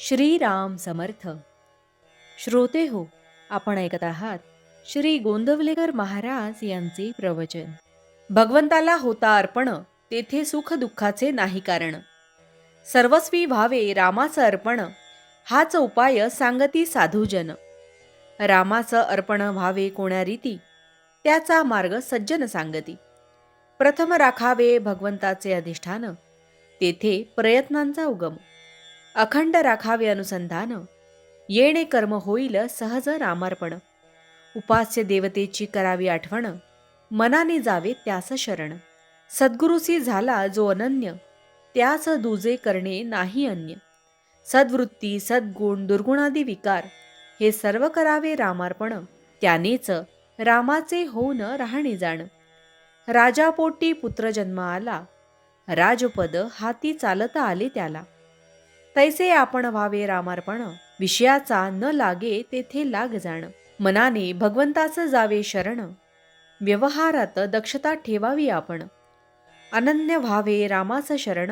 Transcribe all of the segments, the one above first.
श्रीराम समर्थ. श्रोते हो आपण ऐकत आहात श्री गोंदवलेकर महाराज यांचे प्रवचन. भगवंताला होता अर्पण तेथे सुख दुःखाचे नाही कारण. सर्वस्वी व्हावे रामाचं अर्पण हाच उपाय सांगती साधूजन. रामाचं अर्पण व्हावे कोण्या रीती त्याचा मार्ग सज्जन सांगती. प्रथम राखावे भगवंताचे अधिष्ठान तेथे प्रयत्नांचा उगम. अखंड राखावे अनुसंधान. येणे कर्म होईल सहज रामार्पण. उपास्य देवतेची करावी आठवण. मनाने जावे त्यास शरण. सद्गुरुसी झाला जो अनन्य. त्यास दुजे करणे नाही अन्य. सद्वृत्ती सद्गुण दुर्गुणादी विकार हे सर्व करावे रामार्पण. त्यानेच रामाचे होऊन राहणे जाण. राजापोटी पुत्र जन्म आला. राजपद हाती चालता आले त्याला. तैसे आपण व्हावे रामार्पण. विषयाचा न लागे तेथे लाग जाण. मनाने भगवंताचं जावे शरण. व्यवहारात दक्षता ठेवावी आपण. अनन्य व्हावे रामाचं शरण.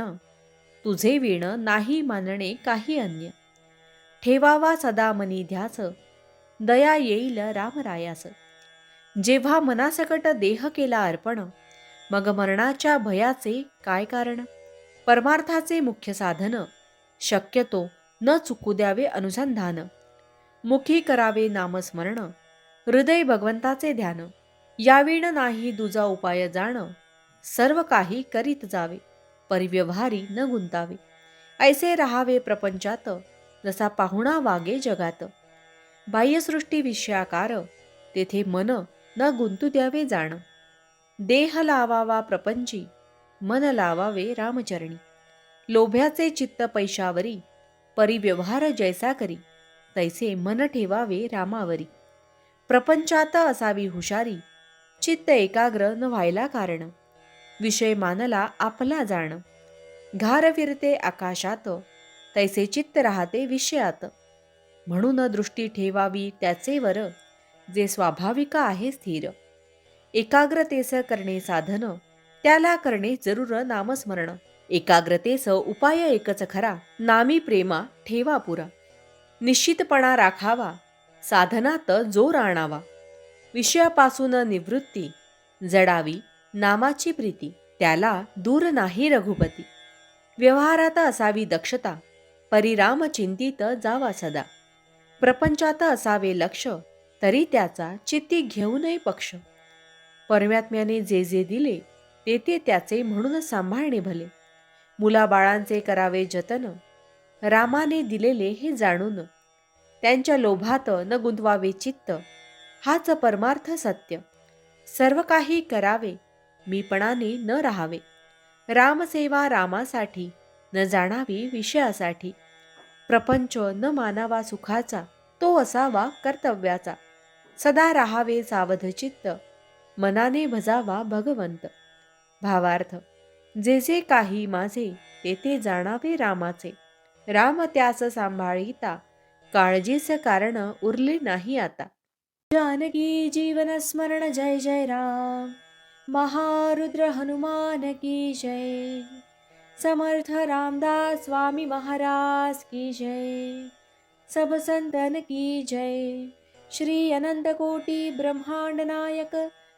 तुझे विण नाही मानणे काही अन्य. ठेवावा सदा मनी ध्यास. दया येईल रामरायास. जेव्हा मनासकट देह केला अर्पण मग मरणाच्या भयाचे काय कारण? परमार्थाचे मुख्य साधन. शक्यतो न चुकू द्यावे अनुसंधान. मुखी करावे नामस्मरण. हृदय भगवंताचे ध्यान. याविण नाही दुजा उपाय जाण. सर्व काही करीत जावे. परिव्यवहारी न गुंतावे. ऐसे राहावे प्रपंचात. जसा पाहुणा वागे जगात. बाह्यसृष्टी विषयाकार. तेथे मन न गुंतू द्यावे जाण. देह लावावा प्रपंची. मन लावावे रामचरणी. लोभ्याचे चित्त पैशावरी परिव्यवहार जैसा करी तैसे मन ठेवावे रामावरी. प्रपंचात असावी हुशारी चित्त एकाग्र न व्हायला कारण. विषय मानला आपला जाण. घार फिरते आकाशात तैसे चित्त राहते विषयात. म्हणून दृष्टी ठेवावी त्याचे वर जे स्वाभाविक आहे स्थिर. एकाग्रतेस करणे साधन त्याला करणे जरूर नामस्मरण. एकाग्रतेस उपाय एकच खरा. नामी प्रेमा ठेवा पुरा. निश्चितपणा राखावा. साधनात जोर आणावा. विषयापासून निवृत्ती. जडावी नामाची प्रीती. त्याला दूर नाही रघुपती. व्यवहारात असावी दक्षता. परिराम चिंतित जावा सदा. प्रपंचात असावे लक्ष तरी त्याचा चित्ती घेऊ नये पक्ष. परमात्म्याने जे जे दिले तेथे त्याचे म्हणून सांभाळणे भले. मुलाबाळांचे करावे जतन रामाने दिलेले हे जाणून त्यांच्या लोभात न गुंतवावे चित्त हाच परमार्थ सत्य. सर्व काही करावे मीपणाने न राहावे. रामसेवा रामासाठी न जाणावी विषयासाठी. प्रपंच न मानावा सुखाचा तो असावा कर्तव्याचा. सदा राहावे सावधचित्त मनाने भजावा भगवंत. भावार्थ जे जे काही माझे तेथे जाणावे रामाचे. राम त्यास सांभाळिता काळजीच कारण उरले नाही आता. जानकी जीवन स्मरण जय जय राम. महारुद्र हनुमान की जय. समर्थ रामदास स्वामी महाराज की जय. सब संतन की जय. श्री अनंत कोटी ब्रह्मांड नायक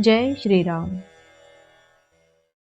जय श्रीराम.